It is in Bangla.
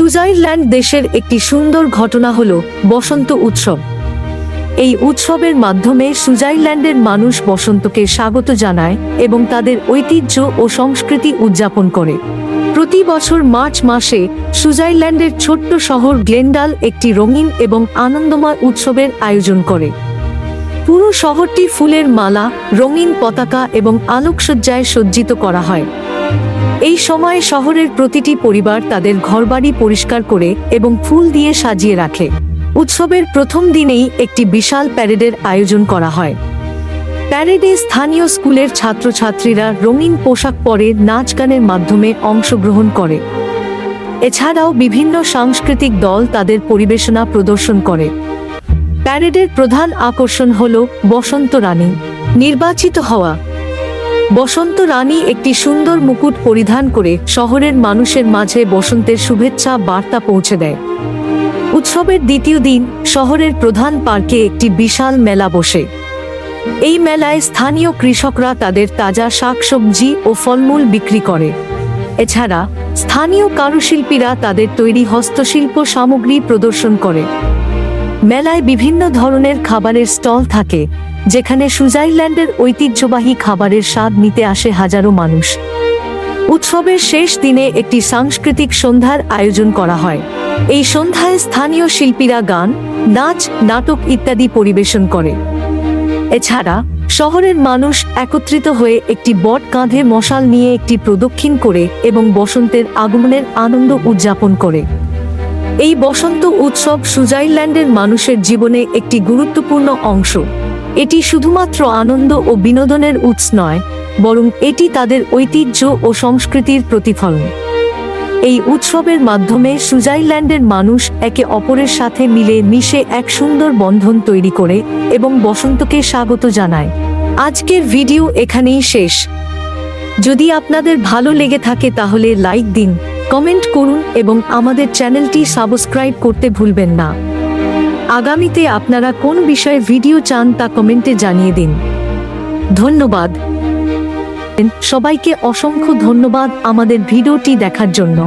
সুইজারল্যান্ড দেশের একটি সুন্দর ঘটনা হল বসন্ত উৎসব। এই উৎসবের মাধ্যমে সুইজারল্যান্ডের মানুষ বসন্তকে স্বাগত জানায় এবং তাদের ঐতিহ্য ও সংস্কৃতি উদযাপন করে। প্রতি বছর মার্চ মাসে সুইজারল্যান্ডের ছোট্ট শহর গ্লেন্ডাল একটি রঙিন এবং আনন্দময় উৎসবের আয়োজন করে। পুরো শহরটি ফুলের মালা, রঙিন পতাকা এবং আলোকসজ্জায় সজ্জিত করা হয়। এই সময়ে শহরের প্রতিটি পরিবার তাদের ঘরবাড়ি পরিষ্কার করে এবং ফুল দিয়ে সাজিয়ে রাখে। উৎসবের প্রথম দিনেই একটি বিশাল প্যারেডের আয়োজন করা হয়। প্যারেডে স্থানীয় স্কুলের ছাত্রছাত্রীরা রঙিন পোশাক পরে নাচ গানের মাধ্যমে অংশগ্রহণ করে। এছাড়াও বিভিন্ন সাংস্কৃতিক দল তাদের পরিবেশনা প্রদর্শন করে। প্যারেডের প্রধান আকর্ষণ হল বসন্ত রানী। নির্বাচিত হওয়া। বসন্ত রানী একটি সুন্দর মুকুট পরিধান করে শহরের মানুষের মাঝে বসন্তের শুভেচ্ছা বার্তা পৌঁছে দেয়। উৎসবের দ্বিতীয় দিন শহরের প্রধান পার্কে একটি বিশাল মেলা বসে। এই মেলায় স্থানীয় কৃষকরা তাদের তাজা শাকসবজি ও ফলমূল বিক্রি করে। এছাড়া স্থানীয় কারুশিল্পীরা তাদের তৈরি হস্তশিল্প সামগ্রী প্রদর্শন করে। মেলায় বিভিন্ন ধরনের খাবারের স্টল থাকে। যেখানে সুইজারল্যান্ডের ঐতিহ্যবাহী খাবারের স্বাদ নিতে আসে হাজারো মানুষ। উৎসবের শেষ দিনে একটি সাংস্কৃতিক সন্ধ্যার আয়োজন করা হয়। এই সন্ধ্যায় স্থানীয় শিল্পীরা গান, নাচ, নাটক ইত্যাদি পরিবেশন করে। এছাড়া শহরের মানুষ একত্রিত হয়ে একটি বট কাঁধে মশাল নিয়ে একটি প্রদক্ষিণ করে এবং বসন্তের আগমনের আনন্দ উদযাপন করে। এই বসন্ত উৎসব সুইজারল্যান্ডের মানুষের জীবনে একটি গুরুত্বপূর্ণ অংশ। এটি শুধুমাত্র আনন্দ ও বিনোদনের উৎস নয়, বরং এটি তাদের ঐতিহ্য ও সংস্কৃতির প্রতিফলন। এই উৎসবের মাধ্যমে সুইজারল্যান্ডের মানুষ একে অপরের সাথে মিলে মিশে এক সুন্দর বন্ধন তৈরি করে এবং বসন্তকে স্বাগত জানায়। আজকের ভিডিও এখানেই শেষ। যদি আপনাদের ভালো লেগে থাকে তাহলে লাইক দিন কমেন্ট করুন এবং আমাদের চ্যানেলটি সাবস্ক্রাইব করতে ভুলবেন না। আগামীতে আপনারা কোন বিষয়ে ভিডিও চান তা কমেন্টে জানিয়ে দিন। ধন্যবাদ। সবাইকে অসংখ্য ধন্যবাদ আমাদের ভিডিওটি দেখার জন্য।